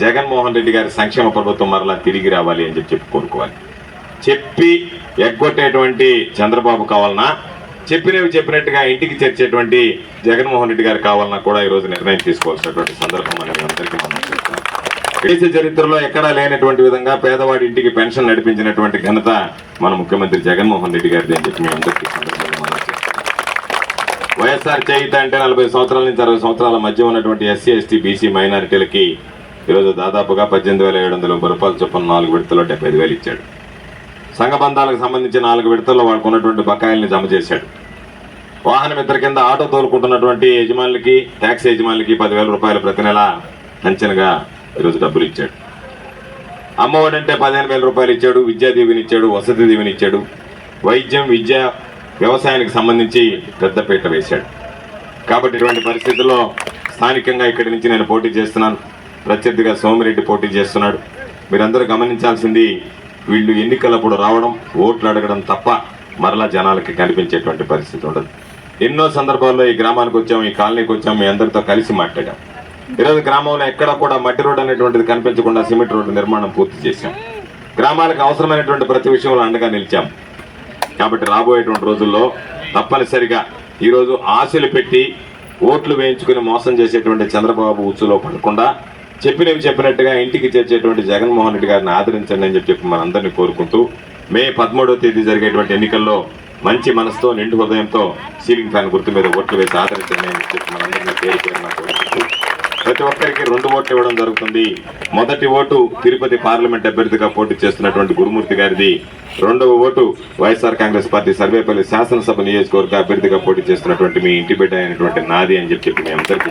జగన్మోహన్ రెడ్డి గారి సంక్షేమ ప్రభుత్వం మరలా తిరిగి రావాలి అని చెప్పి చెప్పి కోరుకోవాలి చెప్పి ఎగ్గొట్టేటువంటి చంద్రబాబు కావాలన్నా చెప్పినవి చెప్పినట్టుగా ఇంటికి చేర్చేటువంటి జగన్మోహన్ రెడ్డి గారు కావాలన్నా కూడా ఈ రోజు నిర్ణయం తీసుకోవాల్సినటువంటి సందర్భం అనేది అందరికీ మనం చూస్తున్నాం. దేశ చరిత్రలో ఎక్కడా లేనటువంటి విధంగా పేదవాడి ఇంటికి పెన్షన్ నడిపించినటువంటి ఘనత మన ముఖ్యమంత్రి జగన్మోహన్ రెడ్డి గారిది అని చెప్పి మేము అందరికీ వైఎస్ఆర్ చేయిత అంటే నలభై సంవత్సరాల నుంచి అరవై సంవత్సరాల మధ్య ఉన్నటువంటి ఎస్సీ ఎస్టీ బీసీ మైనారిటీలకి ఈరోజు దాదాపుగా పద్దెనిమిది వేల ఏడు వందల రూపాయలు చొప్పున నాలుగు విడతల్లో డెబ్బై ఐదు వేలు ఇచ్చాడు. సంఘబంధాలకు సంబంధించి నాలుగు విడతల్లో వాళ్ళకు ఉన్నటువంటి బకాయిల్ని జమ చేశాడు. వాహనం ఇద్దరు కింద ఆటో తోలుకుంటున్నటువంటి యజమానులకి ట్యాక్సీ యజమానులకి పదివేల రూపాయలు ప్రతి నెల అంచనగా ఈరోజు డబ్బులు ఇచ్చాడు. అమ్మఒడి అంటే పదిహేను వేల రూపాయలు ఇచ్చాడు విద్యా దీవెని ఇచ్చాడు వసతి దీవెని ఇచ్చాడు వైద్యం విద్య వ్యవసాయానికి సంబంధించి పెద్దపీట వేశాడు. కాబట్టి ఇటువంటి పరిస్థితుల్లో స్థానికంగా ఇక్కడి నుంచి నేను పోటీ చేస్తున్నాను. ప్రత్యర్థిగా సోమిరెడ్డి పోటీ చేస్తున్నాడు. మీరందరూ గమనించాల్సింది వీళ్ళు ఎన్నికలప్పుడు రావడం ఓట్లు అడగడం తప్ప మరలా జనాలకి కనిపించేటువంటి పరిస్థితి ఉండదు. ఎన్నో సందర్భాల్లో ఈ గ్రామానికి వచ్చాం ఈ కాలనీకి వచ్చాం మీ అందరితో కలిసి మాట్లాడాం. ఈరోజు గ్రామంలో ఎక్కడ కూడా మట్టి రోడ్ అనేటువంటిది కనిపించకుండా సిమెంట్ రోడ్డు నిర్మాణం పూర్తి చేశాం. గ్రామాలకు అవసరమైనటువంటి ప్రతి విషయంలో అండగా నిలిచాం. కాబట్టి రాబోయేటువంటి రోజుల్లో తప్పనిసరిగా ఈరోజు ఆశలు పెట్టి ఓట్లు వేయించుకుని మోసం చేసేటువంటి చంద్రబాబు ఉచ్చులో పడకుండా చెప్పినవి చెప్పినట్టుగా ఇంటికి చేర్చేటువంటి జగన్మోహన్ రెడ్డి గారిని ఆదరించండి అని చెప్పి మనందరినీ కోరుకుంటూ మే పదమూడవ తేదీ జరిగేటువంటి ఎన్నికల్లో మంచి మనసుతో నిండు హృదయంతో సీలింగ్ ఫ్యాన్ గుర్తు మీద ఓట్లు వేసి ఆదరించండి అని చెప్పి మనందరినీ పేరు పేరున కోరుకుంటూ ప్రతి ఒక్కరికి రెండు ఓట్లు ఇవ్వడం జరుగుతుంది. మొదటి ఓటు తిరుపతి పార్లమెంట్ అభ్యర్థిగా పోటీ చేస్తున్నటువంటి గురుమూర్తి గారిది. రెండవ vote YSR Congress party Sarvepalli శాసనసభ నియోజకవర్గ అభ్యర్థిగా పోటీ చేస్తున్నటువంటి మీ ఇంటి బిడ్డ అయినటువంటి నాది అని చెప్పి చెప్పి మీ అందరికీ